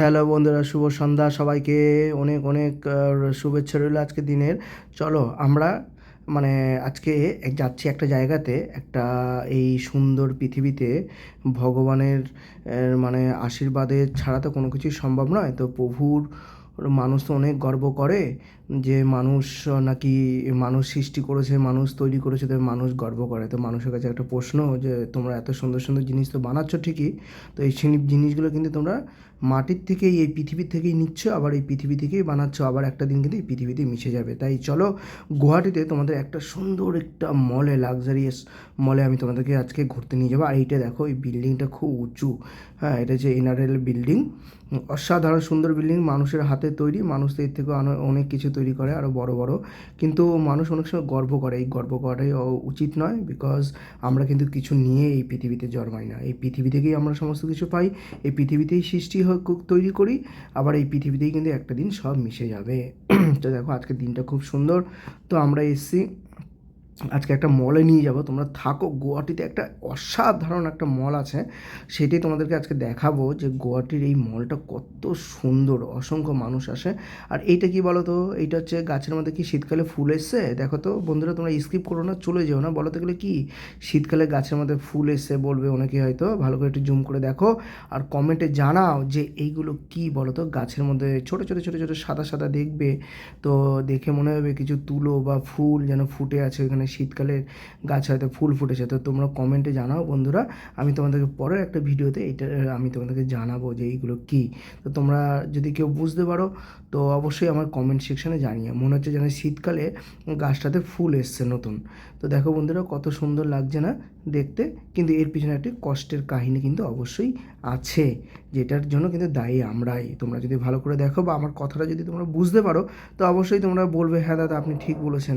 Hello বন্ধুরা, শুভ সন্ধ্যা সবাইকে। অনেক অনেক শুভেচ্ছা রইল আজকে দিনের। চলো আমরা মানে আজকে যাচ্ছি একটা জায়গাতে, একটা এই সুন্দর পৃথিবীতে। ভগবানের মানে আশীর্বাদের ছাড়া তো কোনো কিছুই সম্ভব নয়। তো প্রভুর মানুষ তো অনেক গর্ব করে। যে মানুষ নাকি মানুষ সৃষ্টি করেছে, মানুষ তৈরি করেছে, তো মানুষ গর্ব করে। তো মানুষের কাছে একটা প্রশ্ন যে, তোমরা এত সুন্দর সুন্দর জিনিস তো বানাচ্ছ ঠিকই, তো এই জিনিসগুলো কিন্তু তোমরা মাটির থেকেই, এই পৃথিবীর থেকেই নিচ্ছ, আবার এই পৃথিবী থেকেই বানাচ্ছ, আবার একটা দিন কিন্তু এই পৃথিবীতে মিশে যাবে। তাই চলো, গুয়াহাটিতে তোমাদের একটা সুন্দর একটা মলে, লাক্সারিয়াস মলে আমি তোমাদেরকে আজকে ঘুরতে নিয়ে যাব। আর এইটা দেখো, এই বিল্ডিংটা খুব উঁচু। হ্যাঁ এটা হচ্ছে এনআরএল বিল্ডিং। অসাধারণ সুন্দর বিল্ডিং, মানুষের হাতে তৈরি মানুষ তো এর থেকেও আনো- অনেক কিছু তৈরি করে আরও বড় বড়। কিন্তু মানুষ অনেক সময় গর্ব করে। এই গর্ব করাটাই উচিত নয় বিকজ আমরা কিন্তু কিছু নিয়ে এই পৃথিবীতে জন্মাই না। এই পৃথিবী থেকেই আমরা সমস্ত কিছু পাই। এই পৃথিবীতেই সৃষ্টি তৈরি করি। আবার এই পৃথিবীতেই কিন্তু একটা দিন সব মিশে যাবে। তো দেখো, আজকের দিনটা খুব সুন্দর। তো আমরা এসছি আজকে একটা মলে নিয়ে যাব। তোমরা থাকো। গুয়াহাটিতে একটা অসাধারণ একটা মল আছে। সেটি তোমাদেরকে আজকে দেখাবো যে গুয়াহাটির এই মলটা কত সুন্দর, অসংখ্য মানুষ আসে। আর এইটা কি বলো তো এইটা হচ্ছে গাছের মধ্যে কি শীতকালে ফুল এসছে? দেখো তো, বন্ধুরা, তোমরা স্কিপ করো না, চলে যেও না। বলতে গেলে কি? শীতকালে গাছের মধ্যে ফুল এসছে বলবে অনেকে হয়তো। ভালো করে একটু জুম করে দেখো। আর কমেন্টে জানাও যে এইগুলো কি বলো তো গাছের মধ্যে ছোটো ছোটো ছোটো ছোটো সাদা সাদা দেখবে। তো দেখে মনে হবে কিছু তুলো বা ফুল যেন ফুটে আছে ওইখানে শীতকালের গাছ হয়তো ফুল ফুটেছে। তো তোমরা কমেন্টে জানাও বন্ধুরা। আমি তোমাদেরকে পরের একটা ভিডিওতে এটা, আমি তোমাদেরকে জানাব যে এইগুলো কী। তো তোমরা যদি কেউ বুঝতে পারো, তো অবশ্যই আমার কমেন্ট সেকশানে জানিয়ে মনে হচ্ছে যেন শীতকালে গাছটাতে ফুল এসছে নতুন। তো দেখো বন্ধুরা, কত সুন্দর লাগছে না দেখতে। কিন্তু এর পিছনে একটি কষ্টের কাহিনী কিন্তু অবশ্যই আছে, যেটার জন্য কিন্তু দায়ী আমরাই। তোমরা যদি ভালো করে দেখো বা আমার কথাটা যদি তোমরা বুঝতে পারো, তো অবশ্যই তোমরা বলবে হ্যাঁ দাদা, আপনি ঠিক বলেছেন।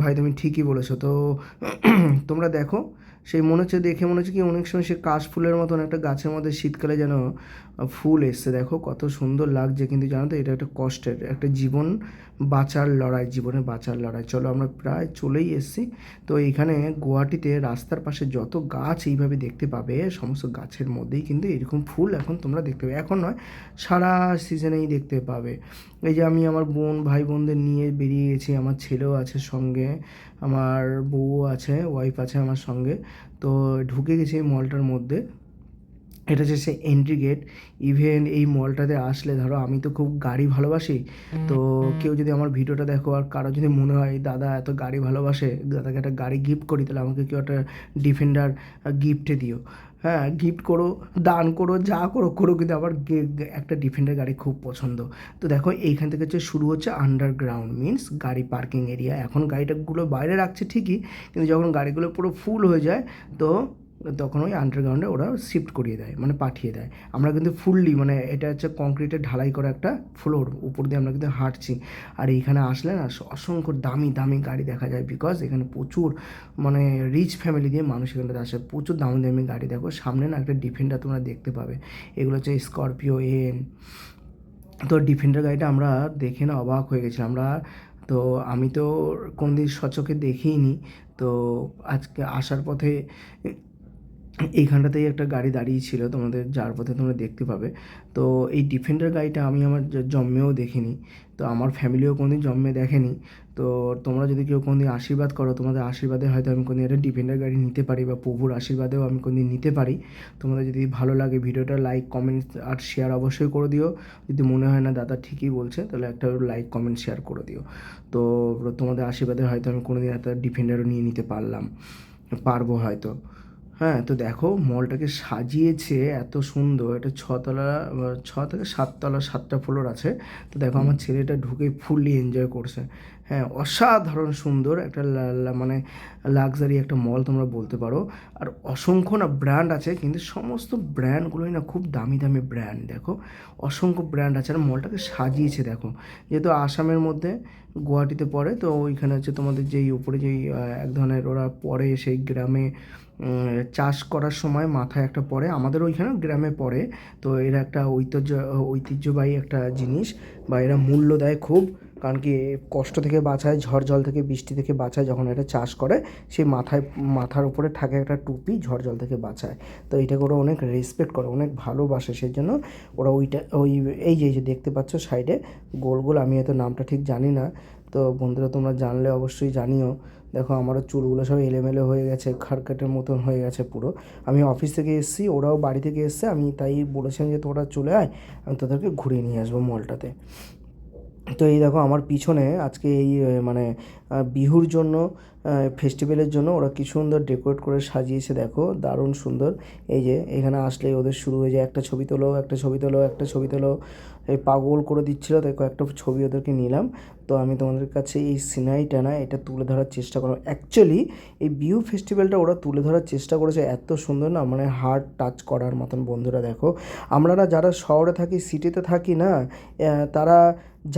ভাই, তুমি ঠিকই বলেছ। তো তোমরা দেখো, সেই মনে হচ্ছে দেখে মনে হচ্ছে কি অনেক সময় সে কাশ ফুলের মতন একটা গাছের মধ্যে শীতকালে যেন ফুল এসছে। দেখো কত সুন্দর লাগছে কিন্তু জানো তো, এটা একটা কষ্টের, একটা জীবন বাঁচার লড়াই, জীবনে বাঁচার লড়াই। চলো আমরা প্রায় চলেই এসেছি। তো এইখানে গুয়াহাটিতে রাস্তার পাশে যত গাছ এইভাবে দেখতে পাবে, সমস্ত গাছের মধ্যেই কিন্তু এরকম ফুল এখন তোমরা দেখতে পাবে। এখন নয়, সারা সিজনেই দেখতে পাবে। এই যে আমি আমার বোন ভাই বোনদের নিয়ে বেরিয়ে গেছি, আমার ছেলেও আছে সঙ্গে, আমার বউ আছে ওয়াইফ আছে আমার সঙ্গে। তো ঢুকে গেছি মলটার মধ্যে। এটা হচ্ছে সে এন্ট্রি গেট ইভেন এই মলটাতে আসলে ধরো আমি তো খুব গাড়ি ভালোবাসি তো কেউ যদি আমার ভিডিওটা দেখো আর কারও যদি মনে হয় দাদা এত গাড়ি ভালোবাসে দাদাকে একটা গাড়ি গিফট করি তাহলে আমাকে কেউ একটা ডিফেন্ডার গিফটে দিও। হ্যাঁ গিফট করো দান করো যা করো করো কিন্তু আমার একটা ডিফেন্ডার গাড়ি খুব পছন্দ। তো দেখো এইখান থেকে হচ্ছে শুরু হচ্ছে আন্ডারগ্রাউন্ড মিন্স গাড়ি পার্কিং এরিয়া এখন গাড়িটাগুলো বাইরে রাখছে ঠিকই কিন্তু যখন গাড়িগুলো পুরো ফুল হয়ে যায় তো তখন ওই আন্ডারগ্রাউন্ডে ওরা শিফট করিয়ে দেয় মানে পাঠিয়ে দেয়। আমরা কিন্তু ফুললি মানে এটা হচ্ছে কংক্রিটের ঢালাই করা একটা ফ্লোর উপর দিয়ে আমরা কিন্তু হাঁটছি। আর এইখানে আসলে না অসংখ্য দামি দামি গাড়ি দেখা যায় বিকজ এখানে প্রচুর মানে রিচ ফ্যামিলি দিয়ে মানুষ এখানটাতে আসে। প্রচুর দামি দামি গাড়ি দেখো, সামনে না একটা ডিফেন্ডার তোমরা দেখতে পাবে। এগুলো হচ্ছে স্করপিও এন তো ডিফেন্ডার গাড়িটা আমরা দেখে না অবাক হয়ে গেছিলাম। আমরা তো আমি তো কোনদিন সচকে দেখিনি। তো আজকে আসার পথে এইখানটাতেই একটা গাড়ি দাঁড়িয়ে ছিল, তোমাদের যার পথে তোমরা দেখতে পাবে। তো এই ডিফেন্ডার গাড়িটা আমি আমার জন্মেও দেখিনি। তো আমার ফ্যামিলিও কোনোদিন জন্মে দেখেনি। তো তোমরা যদি কেউ কোনোদিন আশীর্বাদ করো, তোমাদের আশীর্বাদে হয়তো আমি কোনোদিন একটা ডিফেন্ডার গাড়ি নিতে পারি বা প্রভুর আশীর্বাদেও আমি কোনোদিন নিতে পারি। তোমাদের যদি ভালো লাগে ভিডিওটা লাইক কমেন্ট আর শেয়ার অবশ্যই করে দিও। যদি মনে হয় না দাদা ঠিকই বলছে, তাহলে একটা লাইক কমেন্ট শেয়ার করে দিও। তো তোমাদের আশীর্বাদে হয়তো আমি কোনোদিন একটা ডিফেন্ডারও নিয়ে নিতে পারলাম, পারব হয়তো। হ্যাঁ তো দেখো মলটাকে সাজিয়েছে এত সুন্দর। এটা ছতলা ছ থেকে সাততলা সাতটা ফ্লোর আছে। তো দেখো আমার ছেলেটা ঢুকে ফুললি এনজয় করছে। হ্যাঁ অসাধারণ সুন্দর একটা মানে লাক্সারি একটা মল তোমরা বলতে পারো। আর অসংখ্য না ব্র্যান্ড আছে, কিন্তু সমস্ত ব্র্যান্ডগুলোই না খুব দামি দামি ব্র্যান্ড দেখো। অসংখ্য ব্র্যান্ড আছে, আর মলটাকে সাজিয়েছে, দেখো। যেহেতু আসামের মধ্যে, গুয়াহাটিতে পড়ে, তো ওইখানে হচ্ছে তোমাদের যেই উপরে যেই এক ধরনের ওরা পড়ে, সেই গ্রামে চাষ করার সময় মাথায় একটা পড়ে। আমাদের ওইখানে গ্রামে পড়ে। তো এরা একটা ঐতিহ্য, ঐতিহ্যবাহী একটা জিনিস, বা এরা মূল্য দেয় খুব। কারণ কি কষ্ট থেকে বাঁচায়, ঝড় জল থেকে, বৃষ্টি থেকে বাঁচায় যখন এটা চাষ করে, সেই মাথায়, মাথার উপরে থাকে একটা টুপি, ঝড় জল থেকে বাঁচায়। তো এইটাকে ওরা অনেক রেসপেক্ট করে, অনেক ভালোবাসে। সেই জন্য ওরা ওইটা, ওই, এই যে এই যে দেখতে পাচ্ছ সাইডে গোল গোল, আমি হয়তো নামটা ঠিক জানি না। তো বন্ধুরা, তোমরা জানলে অবশ্যই জানিও। দেখো, আমারও চুলগুলো সব এলেমেলে হয়ে গেছে খারকাটের মতন হয়ে গেছে পুরো। আমি অফিস থেকে এসেছি, ওরাও বাড়ি থেকে এসছে, আমি তাই বলেছিলাম যে তোরা চলে আয়, আমি তোদেরকে ঘুরিয়ে নিয়ে আসব মলটাতে তো এই দেখো আমার পিছনে আজকে এই মানে বিহুর জন্য ফেস্টিভ্যালের জন্য ওরা কি সুন্দর ডেকোরেট করে সাজিয়েছে, দেখো, দারুণ সুন্দর। এই যে, এখানে আসলে ওদের শুরু হয়ে যায়, একটা ছবি তোলো, একটা ছবি তোলো, একটা ছবি তোলো। এই পাগল করে দিচ্ছিল তাই কয়েকটা ছবি ওদেরকে নিলাম। তো আমি তোমাদের কাছে এই সিনারিটা না এটা তুলে ধরার চেষ্টা করলাম। অ্যাকচুয়ালি এই বিহু ফেস্টিভ্যালটা ওরা তুলে ধরার চেষ্টা করেছে, এত সুন্দর না মানে হার্ট টাচ করার মতন বন্ধুরা, দেখো। আমরা না যারা শহরে থাকি সিটিতে থাকি না তারা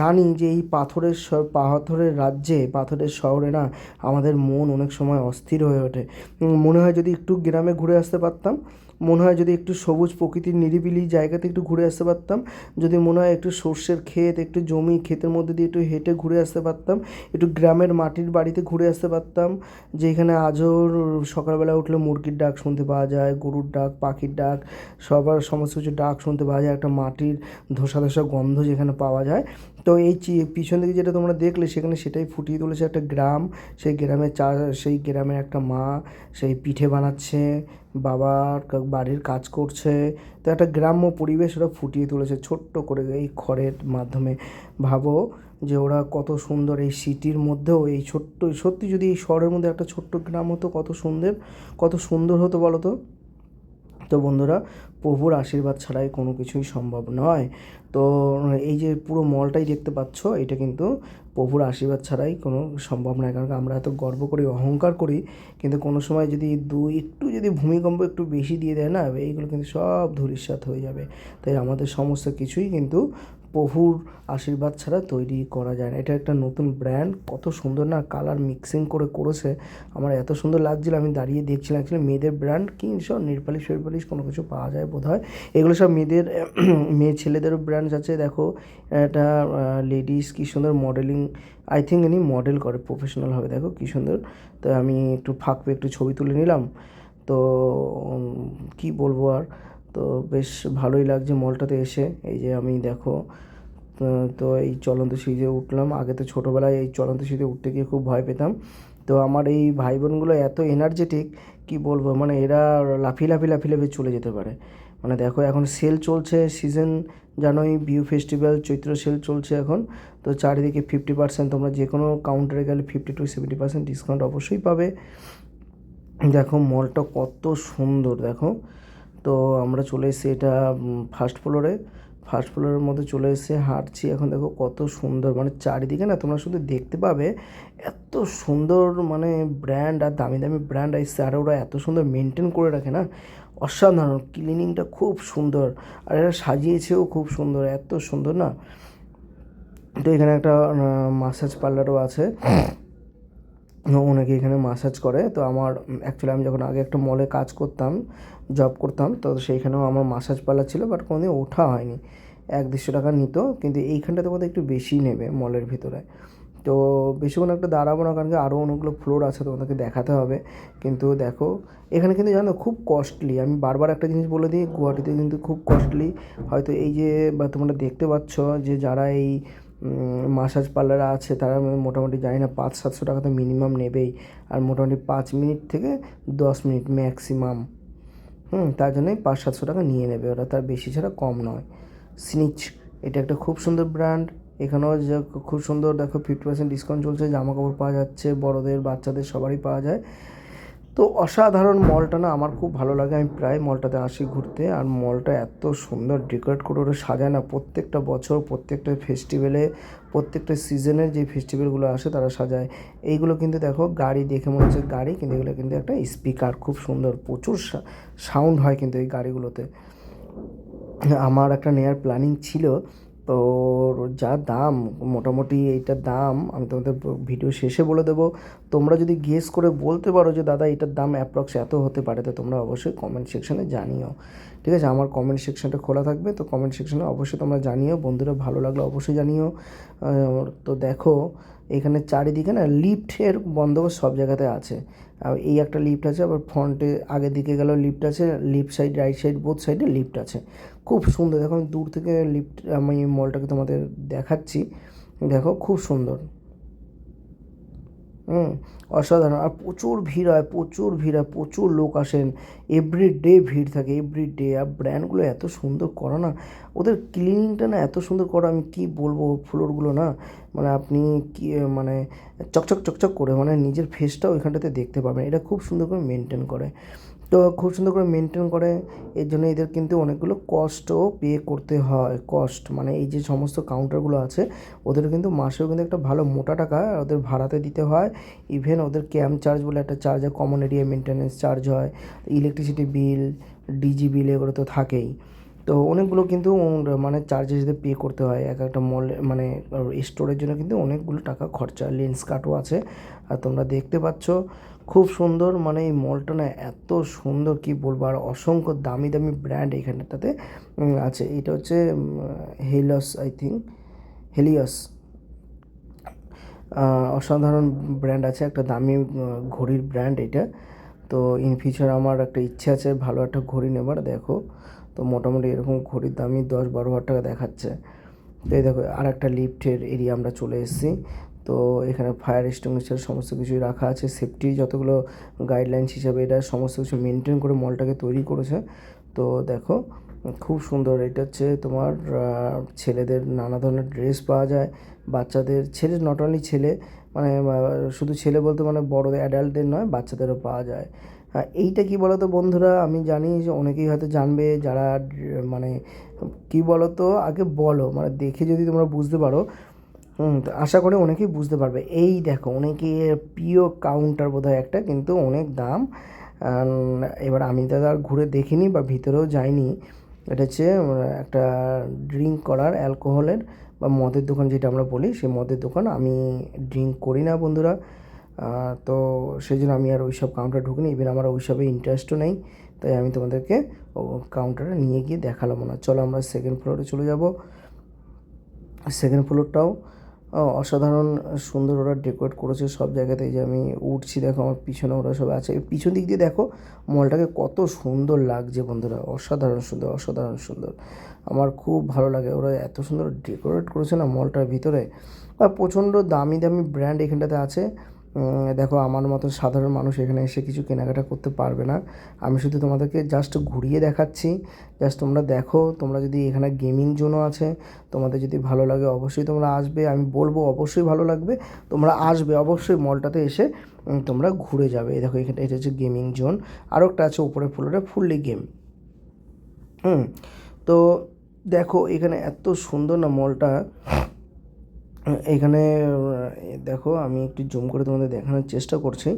জানি যে এই পাথরের পাথরের রাজ্যে, পাথরের শহরে না আমাদের মন অনেক সময় অস্থির হয়ে ওঠে। মনে হয় যদি একটু গ্রামে ঘুরে আসতে পারতাম, মনে হয় যদি একটু সবুজ প্রকৃতির নিরিবিলি জায়গাতে একটু ঘুরে আসতে পারতাম, যদি মনে হয় একটু সর্ষের ক্ষেত, একটু জমি ক্ষেতের মধ্যে দিয়ে একটু হেঁটে ঘুরে আসতে পারতাম, একটু গ্রামের মাটির বাড়িতে ঘুরে আসতে পারতাম, যেখানে আজও সকালবেলা উঠলে মুরগির ডাক শুনতে পাওয়া যায়, গরুর ডাক, পাখির ডাক, সবার সমস্ত কিছু ডাক শুনতে পাওয়া যায়, একটা মাটির ধোসা ধোসা গন্ধ যেখানে পাওয়া যায়। তো এই পিছন দিকে যেটা তোমরা দেখলে, সেখানে সেটাই ফুটিয়ে তুলেছে একটা গ্রাম। সেই গ্রামে চা, সেই গ্রামের একটা মা, সেই পিঠে বানাচ্ছে বাবার বাড়ির কাজ করছে। তো একটা গ্রাম্য পরিবেশ ওরা ফুটিয়ে তুলেছে ছোট্ট করে এই খড়ের মাধ্যমে। ভাবো যে ওরা কত সুন্দর এই সিটির মধ্যেও, এই ছোট্ট, সত্যি যদি এই শহরের মধ্যে একটা ছোট্ট গ্রাম হতো, কত সুন্দর কত সুন্দর হতো বলো তো? তো বন্ধুরা, প্রভুর আশীর্বাদ ছাড়াই কোনো কিছুই সম্ভব নয়। তো এই যে পুরো মলটাই দেখতে পাচ্ছ, এটা কিন্তু প্রভুর আশীর্বাদ ছাড়াই কোনো সম্ভব নয়। কারণ আমরা এত গর্ব করি, অহংকার করি, কিন্তু কোনো সময় যদি দু একটু যদি ভূমিকম্প একটু বেশি দিয়ে দেয় না, এইগুলো কিন্তু সব ধূলিসাৎ হয়ে যাবে। তাই আমাদের সমস্ত কিছুই কিন্তু প্রভুর আশীর্বাদ ছাড়া তৈরি করা যায় না। এটা একটা নতুন ব্র্যান্ড কত সুন্দর না কালার মিক্সিং করে করেছে। আমার এত সুন্দর লাগছিল, আমি দাঁড়িয়ে দেখছিলাম অ্যাকচুয়ালি মেয়েদের ব্র্যান্ড কি সব নেলপালিশ ফেলপালিশ কোনো কিছু পাওয়া যায় বোধ হয় এগুলো সব মেয়েদের, মেয়ে ছেলেদেরও ব্র্যান্ড আছে। দেখো এটা লেডিস কি সুন্দর মডেলিং আই থিঙ্ক ইনি মডেল করে প্রফেশনাল হবে, দেখো কি সুন্দর। তো আমি একটু ফাঁক একটু ছবি তুলে নিলাম। তো কি বলব আর? তো বেশ ভালোই লাগছে মলটাতে এসে। এই যে আমি দেখো তো এই চলন্ত সিঁড়িতে উঠলাম। আগে তো ছোটোবেলায় এই চলন্ত সিঁড়িতে উঠতে গিয়ে খুব ভয় পেতাম। তো আমার এই ভাই বোনগুলো এত এনার্জেটিক কি বলব মানে এরা লাফিয়ে লাফিয়ে লাফিয়ে লাফিয়ে চলে যেতে পারে। মানে দেখো, এখন সেল চলছে সিজন জানোই বিউ ফেস্টিভ্যাল চৈত্র সেল চলছে এখন। তো চারিদিকে ফিফটি পার্সেন্ট তোমরা যে কোনো কাউন্টারে গেলে fifty to seventy percent discount অবশ্যই পাবে। দেখো মলটা কত সুন্দর, দেখো। তো আমরা চলে এসেছি এটা ফার্স্ট ফ্লোরে ফার্স্ট ফ্লোরের মধ্যে চলে এসে হাঁটছি। এখন দেখো কত সুন্দর মানে চারিদিকে না তোমরা শুধু দেখতে পাবে এত সুন্দর মানে ব্র্যান্ড আর দামি দামি ব্র্যান্ড এসছে আর ওরা এত সুন্দর মেনটেন করে রাখে না। অসাধারণ ক্লিনিংটা খুব সুন্দর। আর এরা সাজিয়েছেও খুব সুন্দর, এত সুন্দর না। তো এখানে একটা মাসাজ পার্লারও আছে। অনেকে এখানে মাসাজ করে। তো আমার অ্যাকচুয়ালি আমি যখন আগে একটা মলে কাজ করতাম জব করতাম, তো সেইখানেও আমার মাসাজ পার্লার ছিল বাট কোনোদিন ওঠা হয়নি। এক দেড়শো টাকা নিত, কিন্তু এইখানটাতে বোধহয় একটু বেশি নেবে মলের ভিতরে। তো বেশিক্ষণ একটা দাঁড়াবো না, কারণ কি আরও অনেকগুলো ফ্লোর আছে তোমাদেরকে দেখাতে হবে। কিন্তু দেখো, এখানে কিন্তু জানো খুব কস্টলি আমি বারবার একটা জিনিস বলে দিই, গুয়াহাটিতে কিন্তু খুব কস্টলি হয়তো এই যে, বা তোমরা দেখতে পাচ্ছ যে যারা এই মাসাজ পার্লার আছে, তারা মোটামুটি জানি না পাঁচ সাতশো টাকা তো মিনিমাম নেবেই। আর মোটামুটি পাঁচ মিনিট থেকে দশ মিনিট ম্যাক্সিমাম হুম, তার জন্যই পাঁচ সাতশো টাকা নিয়ে নেবে ওরা। তার বেশি ছাড়া কম নয়। স্নিচ এটা একটা খুব সুন্দর ব্র্যান্ড এখানেও যে খুব সুন্দর, দেখো ফিফটি পার্সেন্ট ডিসকাউন্ট চলছে জামা কাপড় পাওয়া যাচ্ছে, বড়দের, বাচ্চাদের সবারই পাওয়া যায়। তো অসাধারণ মলটা না আমার খুব ভালো লাগে। আমি প্রায় মলটাতে আসি ঘুরতে আর মলটা এত সুন্দর ডেকোরেট করে ওরা সাজায় না। প্রত্যেকটা বছর, প্রত্যেকটা ফেস্টিভ্যালে, প্রত্যেকটা সিজনের যে ফেস্টিভ্যালগুলো আসে তারা সাজায়। এইগুলো কিন্তু দেখো গাড়ি দেখে মনে হচ্ছে গাড়ি, কিন্তু এগুলো কিন্তু একটা স্পিকার। খুব সুন্দর, প্রচুর সাউন্ড হয় কিন্তু এই গাড়িগুলোতে। আমার একটা নেওয়ার প্ল্যানিং ছিল তো যা দাম, মোটামুটি এইটার দাম, আমি তোমাদের ভিডিও শেষে বলে দেবো। তোমরা যদি গেস করে বলতে পারো যে, দাদা, এটার দাম অ্যাপ্রক্স এত হতে পারে, তো তোমরা অবশ্যই কমেন্ট সেকশনে জানিও। ঠিক আছে? আমার কমেন্ট সেকশনটা খোলা থাকবে, তো কমেন্ট সেকশনে অবশ্যই তোমরা জানিও। বন্ধুরা ভালো লাগলে অবশ্যই জানিও। তো দেখো, এখানে চারিদিকে না লিফ্টের বন্দোবস্ত সব জায়গাতে আছে। এই একটা লিফট আছে, আবার ফ্রন্টে আগের দিকে গেলেও লিফট আছে left side right side both সাইডে লিফট আছে। খুব সুন্দর। দেখো, আমি দূর থেকে লিফট আমি মলটাকে তোমাদের দেখাচ্ছি। দেখো, খুব সুন্দর। হুম, অসাধারণ। আর প্রচুর ভিড় হয়, প্রচুর ভিড় হয়, প্রচুর লোক আসেন। এভরি ডে ভিড় থাকে এভরি ডে আর ব্র্যান্ডগুলো এত সুন্দর করা না, ওদের ক্লিনিংটা না এত সুন্দর করা, আমি কী বলব ফ্লোরগুলো না মানে আপনি কি মানে চকচক চকচক করে মানে নিজের ফেসটাও এখানটাতে দেখতে পাবেন, এটা খুব সুন্দর করে মেনটেন করে। তো খুব সুন্দর করে মেনটেন করে, এর জন্য এদের কিন্তু অনেকগুলো কস্টও পে করতে হয় কস্ট মানে এই যে সমস্ত কাউন্টারগুলো আছে, ওদের কিন্তু মাসেও কিন্তু একটা ভালো মোটা টাকা ওদের ভাড়াতে দিতে হয় ইভেন ওদের ক্যাম্প চার্জ বলে একটা চার্জ হয় কমন এরিয়া মেনটেন্যান্স চার্জ হয় ইলেকট্রিসিটি বিল ডিজি বিল এগুলো তো থাকেই। তো অনেকগুলো কিন্তু মানে চার্জেস পে করতে হয়। এক একটা মল মানে স্টোরের জন্য কিন্তু অনেকগুলো টাকা খরচা লেন্স কাটও আছে। আর তোমরা দেখতে পাচ্ছ, খুব সুন্দর মানে এই মলটা না এত সুন্দর, কি বলব, আর অসংখ্য দামি দামি ব্র্যান্ড এখানটাতে আছে। এটা হচ্ছে হেলস আই থিঙ্ক হেলিয়াস অসাধারণ ব্র্যান্ড আছে, একটা দামি ঘড়ির ব্র্যান্ড এটা। তো ইন ফিউচার আমার একটা ইচ্ছে আছে ভালো একটা ঘড়ি নেবার, দেখো। তো মোটামুটি এরকম ঘড়ির দামই দশ বারো হাজার টাকা দেখাচ্ছে। তো এই দেখো আর একটা লিফটের এরিয়া আমরা চলে এসেছি। তো এখানে ফায়ার এক্সটিংগুইশার সমস্ত কিছুই রাখা আছে। সেফটি যতগুলো গাইডলাইন্স হিসাবে এটা সমস্ত কিছু মেনটেন করে মলটাকে তৈরি করেছে। তো দেখো, খুব সুন্দর। এটা হচ্ছে তোমার ছেলেদের নানা ধরনের ড্রেস পাওয়া যায়। বাচ্চাদের ছেলে নট অনলি ছেলে মানে শুধু ছেলে বলতে মানে বড়দের অ্যাডাল্টদের নয়, বাচ্চাদেরও পাওয়া যায়। এইটা কি বলতো বন্ধুরা? আমি জানি যে অনেকেই হয়তো জানবে, যারা মানে কি বলতো? আগে বলো মানে দেখে যদি তোমরা বুঝতে পারো আশা করি অনেকেই বুঝতে পারবে। এই দেখো অনেকের প্রিয় কাউন্টার বোধ হয় একটা, কিন্তু অনেক দাম। এবার আমি তো আর ঘুরে দেখিনি বা ভিতরেও যাইনি। এটা হচ্ছে একটা ড্রিঙ্ক করার অ্যালকোহলের বা মদের দোকান যেটা আমরা বলি, সেই মদের দোকান আমি ড্রিঙ্ক করি না বন্ধুরা। তো সেই জন্য আমি আর ওই সব কাউন্টার ঢুকিনি। ইভেন আমার ওইসবে ইন্টারেস্টও নেই। তাই আমি তোমাদেরকে কাউন্টারে নিয়ে গিয়ে দেখালাম না। চলো আমরা সেকেন্ড ফ্লোরে চলে যাব। সেকেন্ড ফ্লোরটাও অসাধারণ সুন্দর ওরা ডেকোরেট করেছে সব জায়গাতে। যে আমি উঠছি, দেখো আমার পিছনে ওরা সব আছে। পিছন দিক দিয়ে দেখো মলটাকে কত সুন্দর লাগছে বন্ধুরা। অসাধারণ সুন্দর অসাধারণ সুন্দর। আমার খুব ভালো লাগে। ওরা এত সুন্দর ডেকোরেট করেছে না মলটার ভিতরে। আর প্রচণ্ড দামি দামি ব্র্যান্ড এখানটাতে আছে। দেখো আমার মতো সাধারণ মানুষ এখানে এসে কিছু কেনাকাটা করতে পারবে না। আমি শুধু তোমাদেরকে জাস্ট ঘুরিয়ে দেখাচ্ছি। জাস্ট তোমরা দেখো, তোমরা যদি এখানে গেমিং জোনও আছে, তোমাদের যদি ভালো লাগে অবশ্যই তোমরা আসবে। আমি বলব অবশ্যই ভালো লাগবে, তোমরা আসবে অবশ্যই মলটাতে এসে তোমরা ঘুরে যাবে। দেখো এখানে, এটা হচ্ছে গেমিং জোন আরও একটা আছে উপরে ফ্লোরে ফুললি গেম হুম, তো দেখো, এখানে এত সুন্দর না মলটা। এখানে, দেখো, আমি একটু জুম করে তোমাদের দেখানোর চেষ্টা করছি।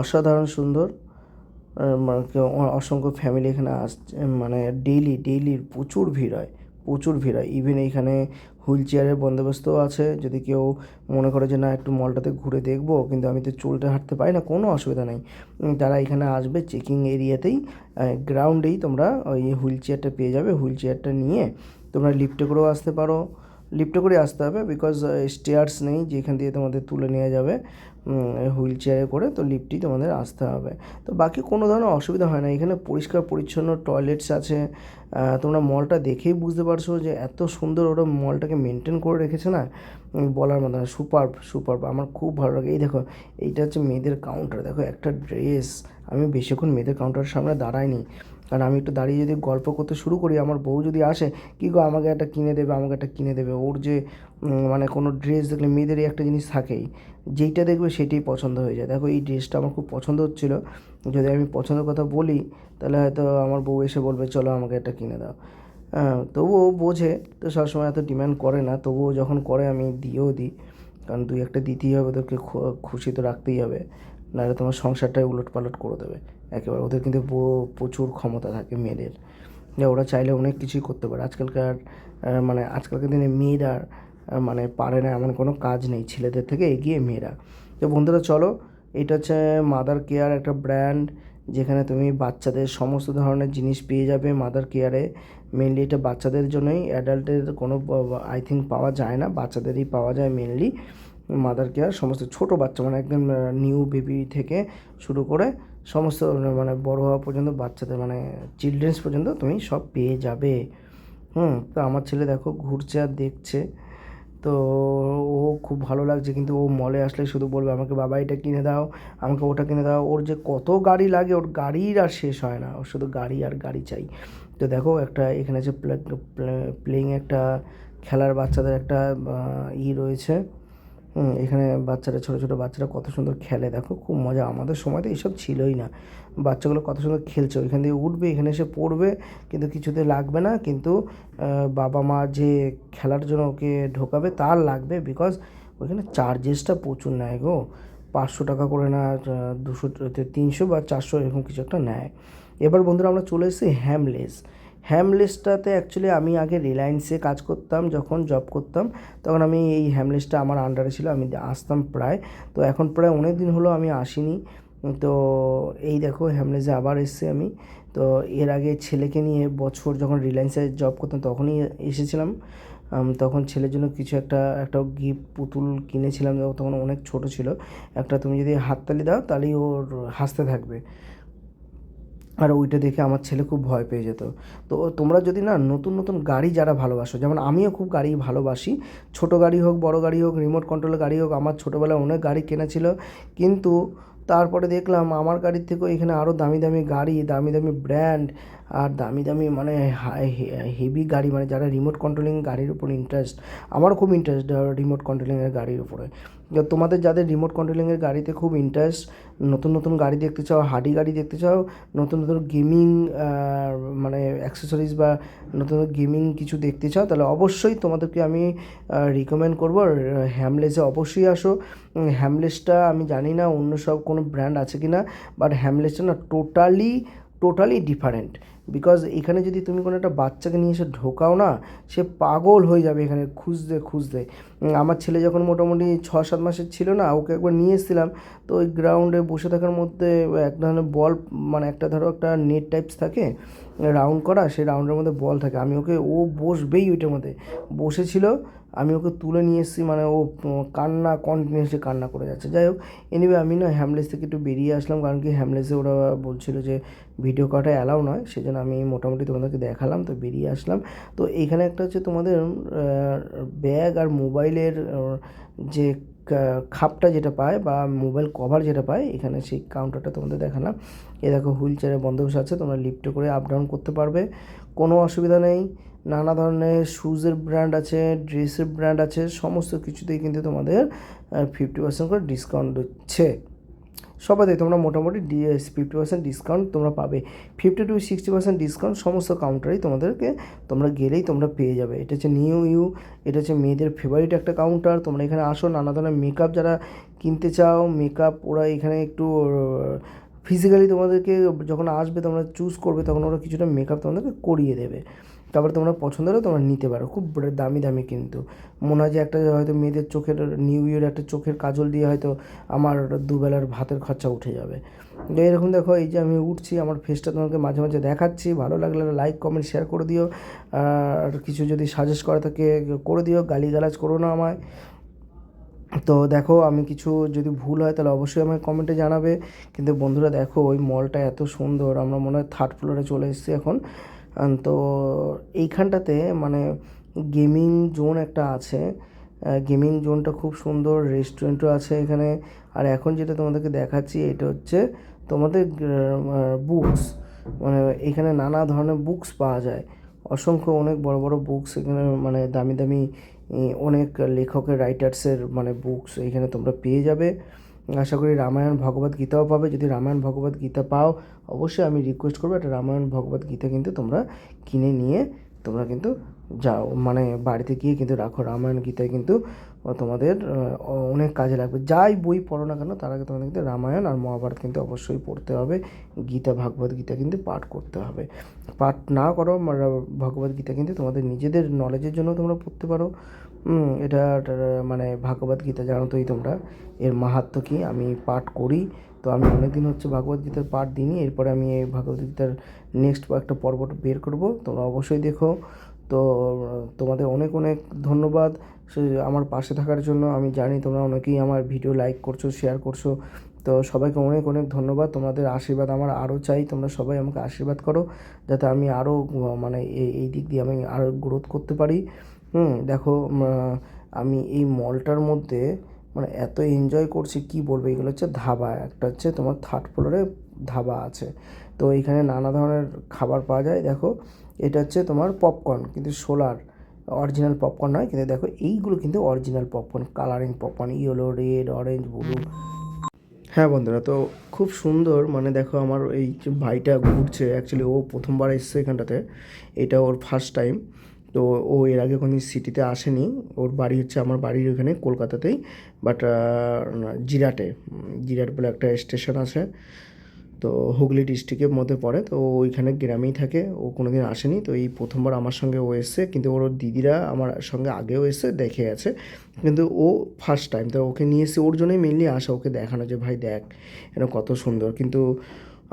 অসাধারণ সুন্দর। মানে অসংখ্য ফ্যামিলি এখানে আসছে মানে ডেইলি ডেইলি প্রচুর ভিড় হয়, প্রচুর ভিড় হয়। ইভেন এইখানে হুইল চেয়ারের বন্দোবস্তও আছে। যদি কেউ মনে করে যে, না, একটু মলটাতে ঘুরে দেখব, কিন্তু আমি তো চলতে হাঁটতে পারি না, কোনো অসুবিধা নেই। তারা এখানে আসবে চেকিং এরিয়াতেই। গ্রাউন্ডেই তোমরা ওই হুইল চেয়ারটা পেয়ে যাবে। হুইল চেয়ারটা নিয়ে তোমরা লিফটে করেও আসতে পারো। লিফটে করে আসতে হবে, বিকজ স্টেয়ার্স নেই যেখান দিয়ে তোমাদের তুলে নেওয়া যাবে। হুইল চেয়ারে করে তো লিফটই তোমাদের আসতে হবে। তো বাকি কোনো ধরনের অসুবিধা হয় না। এখানে পরিষ্কার পরিচ্ছন্ন টয়লেটস আছে। তোমরা মলটা দেখেই বুঝতে পারছ যে এত সুন্দর ওরা মলটাকে মেনটেন করে রেখেছে না? বলার মতো না। সুপার সুপার আমার খুব ভালো লাগে। এই দেখো, এইটা হচ্ছে মেয়েদের কাউন্টার দেখো, একটা ড্রেস আমি বেশিক্ষণ মেয়েদের কাউন্টারের সামনে দাঁড়াইনি। কারণ আমি একটু দাঁড়িয়ে যদি গল্প করতে শুরু করি, আমার বউ যদি আসে, কী গো, আমাকে একটা কিনে দেবে, আমাকে একটা কিনে দেবে। ওর যে মানে কোনো ড্রেস দেখলে মেয়েদেরই একটা জিনিস থাকেই। যেইটা দেখবে সেটাই পছন্দ হয়ে যায়। দেখো, এই ড্রেসটা আমার খুব পছন্দ হচ্ছিল। যদি আমি পছন্দের কথা বলি, তাহলে হয়তো আমার বউ এসে বলবে, চলো, আমাকে একটা কিনে দাও। হ্যাঁ তবুও বোঝে, তো সবসময় এত ডিম্যান্ড করে না। তবুও যখন করে, আমি দিয়েও দিই। কারণ দুই একটা দিতেই হবে, তোকে খুশি তো রাখতেই হবে। নাহলে তোমার সংসারটাই উলট পালট করে দেবে। একেবারে, ওদের কিন্তু প্রচুর ক্ষমতা থাকে মেয়েদের। যে ওরা চাইলে অনেক কিছুই করতে পারে। আজকালকার মানে আজকালকার দিনে মেয়েরা মানে পারে না, এমন কোনো কাজ নেই ছেলেদের থেকে এগিয়ে মেয়েরা। তো বন্ধুরা, চলো, এটা হচ্ছে মাদার কেয়ার একটা ব্র্যান্ড যেখানে তুমি বাচ্চাদের সমস্ত ধরনের জিনিস পেয়ে যাবে মাদার কেয়ারে মেনলি এটা বাচ্চাদের জন্যই অ্যাডাল্টের কোনো আই থিঙ্ক পাওয়া যায় না, বাচ্চাদেরই পাওয়া যায় মেনলি মাদার কেয়ার সমস্ত ছোট বাচ্চা মানে একদম নিউ বেবি থেকে শুরু করে সমস্ত মানে বড় হওয়া পর্যন্ত, বাচ্চাদের মানে চিলড্রেন্স পর্যন্ত তুমি সব পেয়ে যাবে। হুম, তো আমার ছেলে দেখো ঘুরছে আর দেখছে। তো ও খুব ভালো লাগছে, কিন্তু ও মলে আসলে শুধু বলবে, আমাকে বাবা এটা কিনে দাও, আমাকে ওটা কিনে দাও। ওর যে কত গাড়ি লাগে, ওর গাড়ির আর শেষ হয় না। ওর শুধু গাড়ি আর গাড়ি চাই। তো দেখো একটা এখানে যে প্লেইং একটা খেলার বাচ্চাদের একটা ই রয়েছে। এখানে বাচ্চারা, ছোটো ছোটো বাচ্চারা কত সুন্দর খেলে। দেখো, খুব মজা। আমাদের সময় তো এইসব ছিলই না। বাচ্চাগুলো কত সুন্দর খেলছে। ওইখান দিয়ে উঠবে, এখানে এসে পড়বে, কিন্তু কিছুতে লাগবে না। কিন্তু বাবা মা যে খেলার জন্য ওকে ঢোকাবে, তার লাগবে বিকজ ওইখানে চার্জেসটা প্রচুর নেয় গো। পাঁচশো টাকা করে না দুশো, তিনশো বা চারশো এরকম কিছু একটা নেয়। এবার বন্ধুরা, আমরা চলে এসেছি হ্যামলেস হ্যামলেসটাতে অ্যাকচুয়ালি আমি আগে রিলায়েন্সে কাজ করতাম, যখন জব করতাম, তখন আমি এই হ্যামলেসটা আমার আন্ডারে ছিল, আমি আসতাম প্রায়। তো এখন প্রায় অনেক দিন হলো আমি আসিনি। তো এই দেখো হ্যামলেসে আবার এসেছি আমি। তো এর আগে ছেলেকে নিয়ে বছর যখন রিলায়েন্সে জব করতাম, তখনই এসেছিলাম। তখন ছেলের জন্য কিছু একটা একটা গিফট পুতুল কিনেছিলাম, তখন অনেক ছোট ছিল। একটা তুমি যদি হাততালি দাও, তাহলেই ওর হাসতে থাকবে। আর ওইটা দেখে আমার ছেলে খুব ভয় পেয়ে যেত। তো তোমরা যদি না নতুন নতুন গাড়ি যারা ভালোবাসো, যেমন আমিও খুব গাড়ি ভালোবাসি, ছোট গাড়ি হোক, বড় গাড়ি হোক রিমোট কন্ট্রোল গাড়ি হোক, আমার ছোটোবেলায় অনেক গাড়ি কেনা ছিল। কিন্তু তারপরে দেখলাম আমার গাড়ির থেকেও এখানে আরও দামি দামি গাড়ি, দামি দামি ব্র্যান্ড আর দামি দামি মানে হেভি গাড়ি মানে যারা রিমোট কন্ট্রোলিং গাড়ির উপর ইন্টারেস্ট আমারও খুব ইন্টারেস্ট রিমোট কন্ট্রোলিংয়ের গাড়ির উপরে। তোমাদের যাদের রিমোট কন্ট্রোলিংয়ের গাড়িতে খুব ইন্টারেস্ট নতুন নতুন গাড়ি দেখতে চাও হাডি গাড়ি দেখতে চাও, নতুন নতুন গেমিং মানে অ্যাক্সেসরিজ বা নতুন নতুন গেমিং কিছু দেখতে চাও, তাহলে অবশ্যই তোমাদেরকে আমি রিকমেন্ড করব। হ্যামলেসে অবশ্যই আসো। হ্যামলেসটা আমি জানি না অন্য সব কোনো ব্র্যান্ড আছে কি না বাট হ্যামলেসটা না টোটালি টোটালি ডিফারেন্ট বিকজ এখানে যদি তুমি কোনো একটা বাচ্চাকে নিয়ে এসে ঢোকাও না, সে পাগল হয়ে যাবে এখানে খুঁজতে খুঁজতে। আমার ছেলে যখন মোটামুটি ছ সাত মাসের ছিল না, ওকে একবার নিয়ে এসেছিলাম। তো ওই গ্রাউন্ডে বসে থাকার মধ্যে এক ধরনের বল মানে একটা ধরো একটা নেট টাইপস থাকে রাউন্ড করা, সেই রাউন্ডের মধ্যে বল থাকে। আমি ওকে, ও বসবেই ওইটার মধ্যে। বসেছিল আমি ওকে তুলে নিয়ে এসেছি মানে ও কান্না কন্টিনিউসলি কান্না করে যাচ্ছে। যাই হোক এনিওয়ে আমি না হ্যামলেস থেকে একটু বেরিয়ে আসলাম, কারণ কি হ্যামলেসে ওরা বলছিল যে ভিডিও করাটা অ্যালাউ নয়, সেজন্য আমি মোটামুটি তোমাদেরকে দেখালাম, তো বেরিয়ে আসলাম। তো এখানে একটা হচ্ছে তোমাদের ব্যাগ আর মোবাইলের যে খাপটা যেটা পায় বা মোবাইল কভার যেটা পায়, এখানে সেই কাউন্টারটা তোমাদের দেখালাম। এ দেখো হুইল চেয়ারে বন্দোবস্ত আছে, তোমরা লিফটে করে আপ ডাউন করতে পারবে, কোনো অসুবিধা নেই। নানা ধরনের শুজের ব্র্যান্ড আছে ড্রেসের ব্র্যান্ড আছে, সমস্ত কিছুতেই কিন্তু তোমাদের ফিফটি পার্সেন্ট করে ডিসকাউন্ট দিচ্ছে। সবাইতে তোমরা মোটামুটি ডি ফিফটি পার্সেন্ট ডিসকাউন্ট তোমরা পাবে। Fifty to sixty percent discount সমস্ত কাউন্টারেই তোমাদেরকে তোমরা গেলেই তোমরা পেয়ে যাবে। এটা হচ্ছে নিউ ইউ এটা হচ্ছে মেয়েদের ফেভারিট একটা কাউন্টার তোমরা এখানে আসো, নানা ধরনের মেকআপ যারা কিনতে চাও মেকআপ ওরা এখানে একটু ফিজিক্যালি তোমাদেরকে যখন আসবে, তোমরা চুজ করবে, তখন ওরা কিছুটা মেকআপ তোমাদেরকে করিয়ে দেবে। তারপরে তোমরা পছন্দ হলে তোমরা নিতে পারো। খুব দামি দামি কিন্তু। মনে হয় যে একটা হয়তো মেয়েদের চোখের নিউ ইয়ার একটা চোখের কাজল দিয়ে হয়তো আমার দুবেলার ভাতের খরচা উঠে যাবে। তো এরকম দেখো, এই যে আমি উঠছি, আমার ফেসটা তোমাকে মাঝে মাঝে দেখাচ্ছি। ভালো লাগলে লাইক কমেন্ট শেয়ার করে দিও। আর কিছু যদি সাজেস্ট করে থাকে, করে দিও। গালিগালাজ করো না আমায়। তো দেখো, আমি কিছু যদি ভুল হয়, তাহলে অবশ্যই আমাকে কমেন্টে জানাবে। কিন্তু বন্ধুরা, দেখো, ওই মলটা এত সুন্দর। আমরা মনে হয় থার্ড ফ্লোরে চলে এসেছি এখন। তো এইখানটাতে মানে গেমিং জোন একটা আছে। গেমিং জোনটা খুব সুন্দর রেস্টুরেন্টও আছে এখানে। আর এখন যেটা তোমাদেরকে দেখাচ্ছি, এটা হচ্ছে তোমাদের বুকস মানে এখানে নানা ধরনের বুকস পাওয়া যায়। অসংখ্য অনেক বড় বড় বুকস এখানে মানে দামি দামি অনেক লেখকের রাইটার্সের মানে বুকস এখানে তোমরা পেয়ে যাবে। আশা করি রামায়ণ, ভগবত গীতাও পাবে। যদি রামায়ণ, ভগবত গীতা পাও, অবশ্যই আমি রিকোয়েস্ট করব একটা রামায়ণ, ভগবত গীতা কিন্তু তোমরা কিনে নিয়ে তোমরা কিন্তু যাও। মানে বাড়িতে গিয়ে কিন্তু রাখো। রামায়ণ, গীতায় কিন্তু তোমাদের অনেক কাজে লাগবে। যাই বই পড়ো না কেন, তার আগে তোমাদের কিন্তু রামায়ণ আর মহাভারত কিন্তু অবশ্যই পড়তে হবে। গীতা, ভাগবত গীতা কিন্তু পাঠ করতে হবে। পাঠ না করো ভগবত গীতা কিন্তু তোমাদের নিজেদের নলেজের জন্য তোমরা পড়তে পারো। এটা মানে ভাগবত গীতা জানো তোই তোমরা। এর মাহাত্ম্য কি? আমি পাঠ করি। তো আমি অনেক দিন হচ্ছে ভাগবত গীতার পাঠ দিইনি। এরপরে আমি এই ভাগবত গীতার নেক্সট একটা পর্বটা বের করব। তোমরা অবশ্যই দেখো। তো, তোমাদের অনেক অনেক ধন্যবাদ। আমার পাশে থাকার জন্য। আমি জানি তোমরা অনেকেই আমার ভিডিও লাইক করছ শেয়ার করছ। তো সবাইকে অনেক অনেক ধন্যবাদ। তোমাদের আশীর্বাদ আমার আরও চাই। তোমরা সবাই আমাকে আশীর্বাদ করো। যাতে আমি আরও মানে এই দিক দিয়ে আমি আরও গ্রোথ করতে পারি। হুম, দেখো আমি এই মলটার মধ্যে মানে এত এনজয় করছি, কি বলব? এগুলো হচ্ছে ধাবা, একটা হচ্ছে তোমার থার্ড ফ্লোরে ধাবা আছে। তো এখানে নানা ধরনের খাবার পাওয়া যায়। দেখো, এটা হচ্ছে তোমার পপকর্ন কিন্তু সোলার অরিজিনাল পপকর্ন নয়, কিন্তু দেখো, এইগুলো কিন্তু original popcorn colouring popcorn yellow red orange blue হ্যাঁ বন্ধুরা, তো খুব সুন্দর মানে দেখো আমার এই যে ভাইটা ঘুরছে অ্যাকচুয়ালি ও প্রথমবার এসছে এখানটাতে, এটা ওর ফার্স্ট টাইম তো ও এর আগে কোনো সিটিতে আসেনি। ওর বাড়ি হচ্ছে আমার বাড়ির ওখানে কলকাতাতেই। বাট জিরাটে জিরাট বলে একটা স্টেশন আছে। তো হুগলি ডিস্ট্রিক্টের মধ্যে পড়ে। তো ওইখানে গ্রামেই থাকে। ও কোনো দিন আসেনি। তো এই প্রথমবার আমার সঙ্গে ও এসছে। কিন্তু ওর দিদিরা আমার সঙ্গে আগেও এসে দেখে গেছে কিন্তু ও ফার্স্ট টাইম তো ওকে নিয়ে এসে ওর জন্যই মেনলি আসা। ওকে দেখানো যে, ভাই দেখ এটা কত সুন্দর। কিন্তু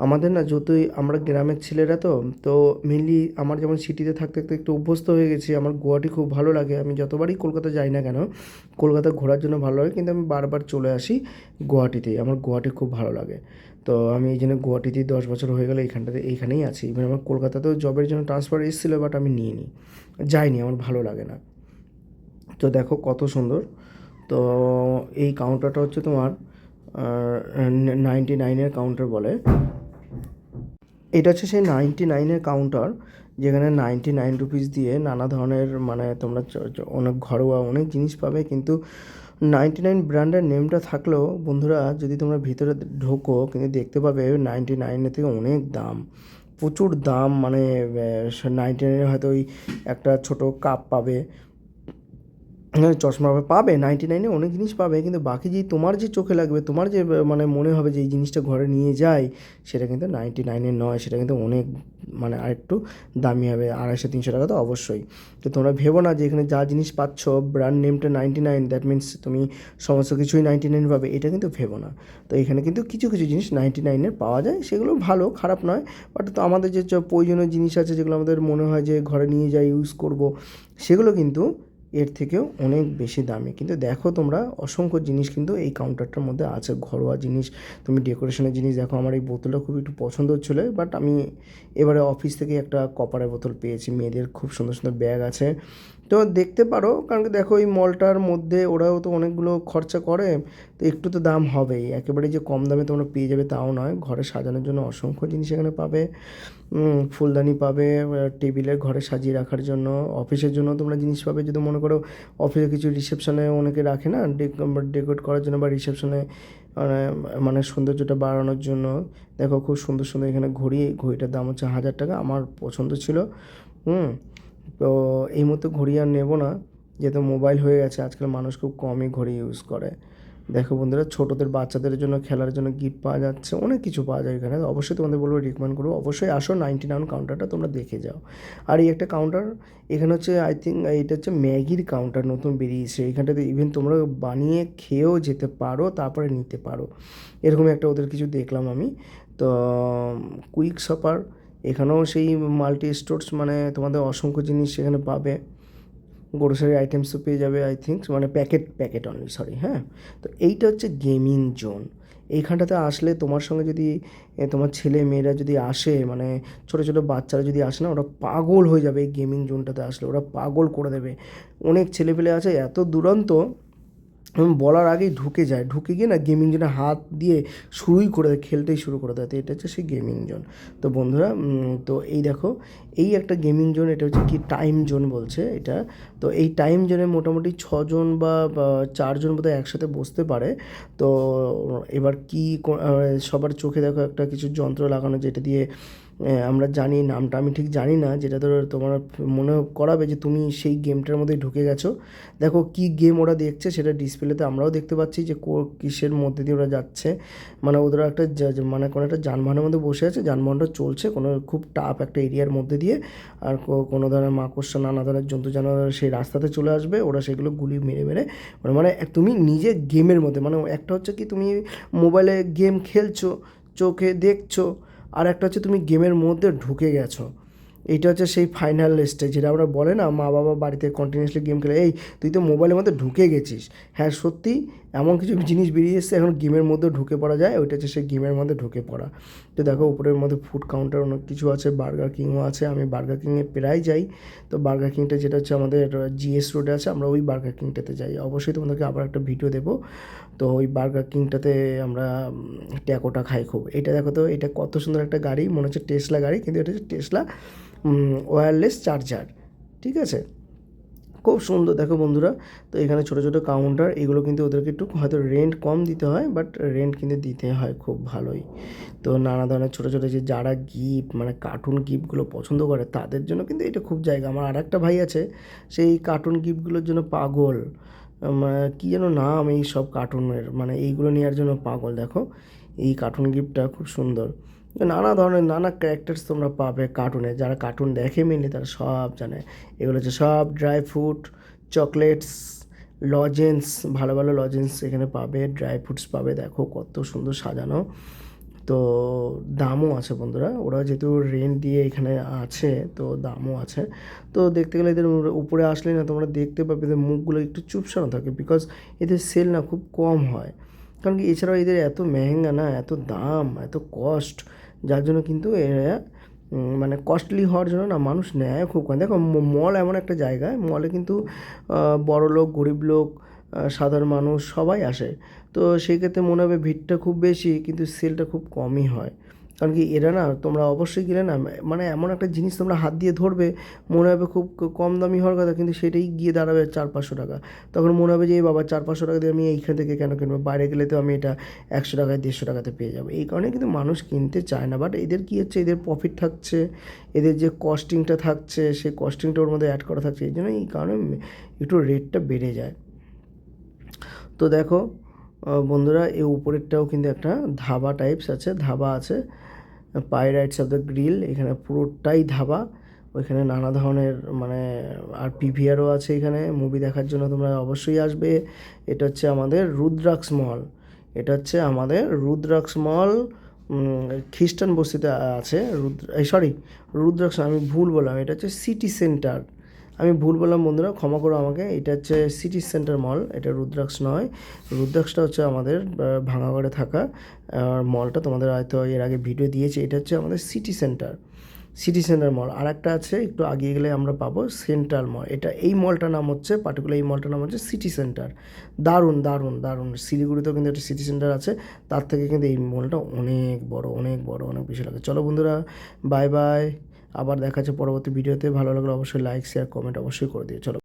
আমাদের না যতই আমরা গ্রামের ছেলেরা তো তো মেনলি আমার যেমন সিটিতে থাকতে থাকতে একটু অভ্যস্ত হয়ে গেছি। আমার গুয়াহাটি খুব ভালো লাগে। আমি যতবারই কলকাতা যাই না কেন, কলকাতা ঘোরার জন্য ভালো লাগে কিন্তু আমি বারবার চলে আসি গুয়াহাটিতেই। আমার গুয়াহাটি খুব ভালো লাগে। তো আমি এই জন্য গুয়াহাটিতেই দশ বছর হয়ে গেলে এইখানটাতে, এইখানেই আছি। এবার আমার কলকাতাতেও জবের জন্য ট্রান্সফার এসেছিল বাট আমি নিইনি। যাইনি, আমার ভালো লাগে না। তো দেখো কত সুন্দর। তো এই কাউন্টারটা হচ্ছে তোমার নাইনটি নাইনের কাউন্টার বলে। এটা হচ্ছে সেই নাইনটি নাইনের কাউন্টার যেখানে নাইনটি নাইন রুপিস দিয়ে নানা ধরনের মানে তোমরা অনেক ঘরোয়া অনেক জিনিস পাবে। কিন্তু নাইনটি নাইন ব্র্যান্ডের নেমটা থাকলেও বন্ধুরা, যদি তোমরা ভিতরে ঢোকো, কিন্তু দেখতে পাবে নাইনটি নাইনের থেকে অনেক দাম। প্রচুর দাম মানে নাইনটি নাইনে হয়তো ওই একটা ছোট কাপ পাবে। চশমা পাবে নাইনটি নাইনে অনেক জিনিস পাবে, কিন্তু বাকি যে তোমার যে চোখে লাগবে, তোমার যে মানে মনে হবে যে এই জিনিসটা ঘরে নিয়ে যাই, সেটা কিন্তু নাইনটি নাইনের নয়, সেটা কিন্তু অনেক মানে আরেকটু দামি হবে, আড়াইশো, তিনশো টাকা তো অবশ্যই। তো তোমরা ভেবো না যে এখানে যা জিনিস পাচ্ছ ব্র্যান্ড নেমটা নাইনটি নাইন দ্যাট মিনস তুমি সমস্ত কিছুই নাইনটি নাইন পাবে, এটা কিন্তু ভেবো না। তো এখানে কিন্তু কিছু কিছু জিনিস নাইনটি নাইনের পাওয়া যায়, সেগুলো ভালো, খারাপ নয় বাট তো আমাদের যে প্রয়োজনীয় জিনিস আছে, যেগুলো আমাদের মনে হয় যে ঘরে নিয়ে যাই ইউজ করব, সেগুলো কিন্তু এর থেকেও অনেক বেশি দামি। কিন্তু দেখো তোমরা, অসংখ্য জিনিস কিন্তু এই কাউন্টারটার মধ্যে আছে। ঘরোয়া জিনিস, তুমি ডেকোরেশনের জিনিস দেখো, আমার এই বোতলটা খুব একটু পছন্দ হচ্ছিল বাট আমি এবারে অফিস থেকে একটা কপারের বোতল পেয়েছি। মেয়েদের খুব সুন্দর সুন্দর ব্যাগ আছে। তো দেখতে পারো, কারণ কি দেখো এই মলটার মধ্যে ওরাও তো অনেকগুলো খরচা করে, তো একটু তো দাম হবেই। একেবারে যে কম দামে তোমরা পেয়ে যাবে তাও নয়, ঘরে সাজানোর জন্য অসংখ্য জিনিস এখানে পাবে। ফুলদানি পাবে টেবিলে ঘরে সাজিয়ে রাখার জন্য, অফিসের জন্য তোমরা জিনিস পাবে। যদি মনে করো অফিসে কিছু রিসেপশনে অনেকে রাখে না ডেকোরেট করার জন্য বা রিসেপশনে মানে সৌন্দর্যটা বাড়ানোর জন্য। দেখো খুব সুন্দর সুন্দর এখানে ঘড়ি, ঘড়িটার দাম হচ্ছে হাজার টাকা, আমার পছন্দ ছিল। হুম তো এই মতো ঘড়ি আর নেব না, যেহেতু মোবাইল হয়ে গেছে, আজকাল মানুষ খুব কমই ঘড়ি ইউজ করে। দেখো বন্ধুরা, ছোটোদের বাচ্চাদের জন্য, খেলার জন্য গিফট পাওয়া যাচ্ছে, অনেক কিছু পাওয়া যায় এখানে। অবশ্যই তোমাদের বলব রিকমেন্ড করব। অবশ্যই আসো নাইনটি নাইন কাউন্টারটা তোমরা দেখে যাও। আর এই একটা কাউন্টার এখানে হচ্ছে আই থিঙ্ক এটা হচ্ছে ম্যাগির কাউন্টার নতুন বেরিয়েছে। এখানটাতে ইভেন তোমরা বানিয়ে খেয়েও যেতে পারো, তারপরে নিতে পারো। এরকম একটা ওদের কিছু দেখলাম আমি। তো কুইক শপার এখানেও সেই মাল্টি স্টোরস মানে তোমাদের অসংখ্য জিনিস সেখানে পাবে। গ্রোসারি আইটেমসও পেয়ে যাবে আই থিঙ্ক মানে প্যাকেট প্যাকেট অনলি সরি হ্যাঁ? তো এইটা হচ্ছে গেমিং জোন এইখানটাতে আসলে তোমার সঙ্গে যদি তোমার ছেলে মেয়েরা যদি আসে মানে ছোটো ছোটো বাচ্চারা যদি আসে না, ওরা পাগল হয়ে যাবে এই গেমিং জোনটাতে আসলে, ওরা পাগল করে দেবে। অনেক ছেলেপেলে আছে, এত দুরন্ত বলার আগেই ঢুকে যায়। ঢুকে গিয়ে না গেমিং জোনে হাত দিয়ে শুরুই করে দেয়, খেলতেই শুরু করে দেয়। তো এটা হচ্ছে সেই গেমিং জোন তো বন্ধুরা তো এই দেখো, এই একটা গেমিং জোন এটা হচ্ছে কি টাইম জোন বলছে এটা। তো এই টাইম জোনে মোটামুটি ছজন বা বা চারজন বোধহয় একসাথে বসতে পারে। তো এবার কি সবার চোখে দেখো একটা কিছু যন্ত্র লাগানো, যেটা দিয়ে আমরা জানি, নামটা আমি ঠিক জানি না, যেটা ধরো তোমার মনে করাবে যে তুমি সেই গেমটার মধ্যে ঢুকে গেছো। দেখো কি গেম ওরা দেখছে, সেটা ডিসপ্লেতে আমরাও দেখতে পাচ্ছি যে কিসের মধ্যে দিয়ে ওরা যাচ্ছে। মানে ওদের একটা মানে কোনো একটা যানবাহনের মধ্যে বসে আছে, যানবাহনটা চলছে কোনো খুব টাফ একটা এরিয়ার মধ্যে দিয়ে। আর কোনো ধরনের মাকড়সা, নানা ধরনের জন্তু জানোয়ার সেই রাস্তাতে চলে আসবে, ওরা সেগুলো গুলি মেরে মেরে ওরা মানে তুমি নিজে গেমের মধ্যে মানে একটা হচ্ছে কি তুমি মোবাইলে গেম খেলছো, চোখে দেখছ আর একটা হচ্ছে তুমি গেমের মধ্যে ঢুকে গেছো। এইটা হচ্ছে সেই ফাইনাল স্টেজ যেটা আমরা বলে না, মা বাবা বাড়িতে কন্টিনিউসলি গেম খেলে, এই, তুই তো মোবাইলের মধ্যে ঢুকে গেছিস। হ্যাঁ সত্যি, এমন কিছু জিনিস বেরিয়ে এসছে, এখন গেমের মধ্যে ঢুকে পড়া যায়, ওইটা হচ্ছে সেই গেমের মধ্যে ঢুকে পড়া। তো দেখো, উপরের মধ্যে ফুড কাউন্টার অনেক কিছু আছে বার্গার কিংও আছে, আমি বার্গার কিংয়ে প্রায় যাই। তো বার্গার কিংটা যেটা হচ্ছে আমাদের জিএস রোডে আছে, আমরা ওই বার্গার কিংটাতে যাই। অবশ্যই তোমাদেরকে আবার একটা ভিডিও দেবো। তো ওই বার্গার কিংটাতে আমরা ট্যাকোটা খাই খুব। এটা দেখো তো, এটা কত সুন্দর একটা গাড়ি, মনে হচ্ছে টেসলা গাড়ি, কিন্তু এটা হচ্ছে টেসলা ওয়্যারলেস চার্জার ঠিক আছে? খুব সুন্দর, দেখো বন্ধুরা। তো এখানে ছোটো ছোটো কাউন্টার এগুলো কিন্তু ওদেরকে একটু হয়তো রেন্ট কম দিতে হয় বাট রেন্ট কিন্তু দিতে হয় খুব ভালোই। তো নানা ধরনের ছোটো ছোটো যে যারা গিফট মানে কার্টুন গিফটগুলো পছন্দ করে, তাদের জন্য কিন্তু এটা খুব জায়গা। আমার আর একটা ভাই আছে, সেই কার্টুন গিফটগুলোর জন্য পাগল। কী যেন নাম এই সব কার্টুনের মানে এইগুলো নেওয়ার জন্য পাগল, দেখো। এই কার্টুন গিফটটা খুব সুন্দর। নানা ধরনের নানা ক্যারেক্টার্স তোমরা পাবে কার্টুনে যারা কার্টুন দেখে মেনলি তারা সব জানে। এগুলো হচ্ছে সব ড্রাই ফ্রুট চকলেটস লজেন্স ভালো ভালো লজেন্স এখানে পাবে ড্রাই ফ্রুটস পাবে। দেখো কত সুন্দর সাজানো। তো দামও আছে বন্ধুরা, ওরা যেহেতু রেন্ট দিয়ে এখানে আছে, তো দামও আছে। তো দেখতে গেলে এদের উপরে আসলে না তোমরা দেখতে পাবে এদের মুখগুলো একটু চুপসানো থাকে বিকজ এদের সেল না খুব কম হয়। কারণ কি এছাড়াও এদের এত মেহেঙ্গা না, এত দাম, এত কস্ট যার জন্য কিন্তু এরা মানে কস্টলি হওয়ার জন্য না মানুষ নেয় খুব কম। দেখো মল এমন একটা জায়গায় মলে কিন্তু বড় লোক গরিব লোক সাধারণ মানুষ সবাই আসে। তো সেই ক্ষেত্রে মনে হবে ভিড়টা খুব বেশি, কিন্তু সেলটা খুব কমই হয়। কারণ কি এরা না, তোমরা অবশ্যই গেলে না মানে এমন একটা জিনিস তোমরা হাত দিয়ে ধরবে, মনে হবে খুব কম দামি হওয়ার কথা, কিন্তু সেটাই গিয়ে দাঁড়াবে চার পাঁচশো টাকা। তখন মনে হবে যে এই বাবা চার পাঁচশো টাকা দিয়ে আমি এইখান থেকে কেন কিনবো? বাইরে গেলে তো আমি এটা একশো টাকায়, দেড়শো টাকাতে পেয়ে যাব। এই কারণে কিন্তু মানুষ কিনতে চায় না। বাট এদের কী হচ্ছে, এদের প্রফিট থাকছে, এদের যে কস্টিংটা থাকছে, সেই কস্টিংটা ওর মধ্যে অ্যাড করা থাকছে। এই জন্য এই কারণে একটু রেটটা বেড়ে যায়। তো দেখো বন্ধুরা এই উপরেরটাও কিন্তু একটা ধাবা টাইপস আছে। ধাবা আছে পাইরাইটস অফ দ্য গ্রিল এখানে পুরোটাই ধাবা। ওইখানে নানা ধরনের মানে আর পিভিআরও আছে এখানে। মুভি দেখার জন্য তোমরা অবশ্যই আসবে। এটা হচ্ছে আমাদের রুদ্রাক্স মল এটা হচ্ছে আমাদের রুদ্রাক্স মল খ্রিস্টান বস্তিতে আছে রুদ্র সরি রুদ্রাক্স আমি ভুল বললাম। এটা হচ্ছে সিটি সেন্টার আমি ভুল বললাম বন্ধুরা, ক্ষমা করো আমাকে। এটা হচ্ছে সিটি সেন্টার মল, এটা রুদ্রাক্ষ নয়। রুদ্রাক্ষটা হচ্ছে আমাদের ভাঙাগড়ে থাকা। আর মলটা তোমাদের হয়তো এর আগে ভিডিও দিয়েছে, এটা হচ্ছে আমাদের city centre. City centre mall. আর একটা আছে, একটু আগিয়ে গেলে আমরা পাবো, সেন্ট্রাল মল। এটা এই মলটার নাম হচ্ছে পার্টিকুলার এই মলটার নাম হচ্ছে সিটি সেন্টার। দারুণ দারুণ দারুণ। শিলিগুড়িতেও কিন্তু একটা সিটি সেন্টার আছে, তার থেকে কিন্তু এই মলটা অনেক বড় অনেক বড়, অনেক বেশি লাগে। চলো বন্ধুরা বাই বাই আবার দেখা যাচ্ছে পরবর্তী ভিডিওতে। ভালো লাগলে অবশ্যই লাইক শেয়ার কমেন্ট অবশ্যই করে দিও। চলো।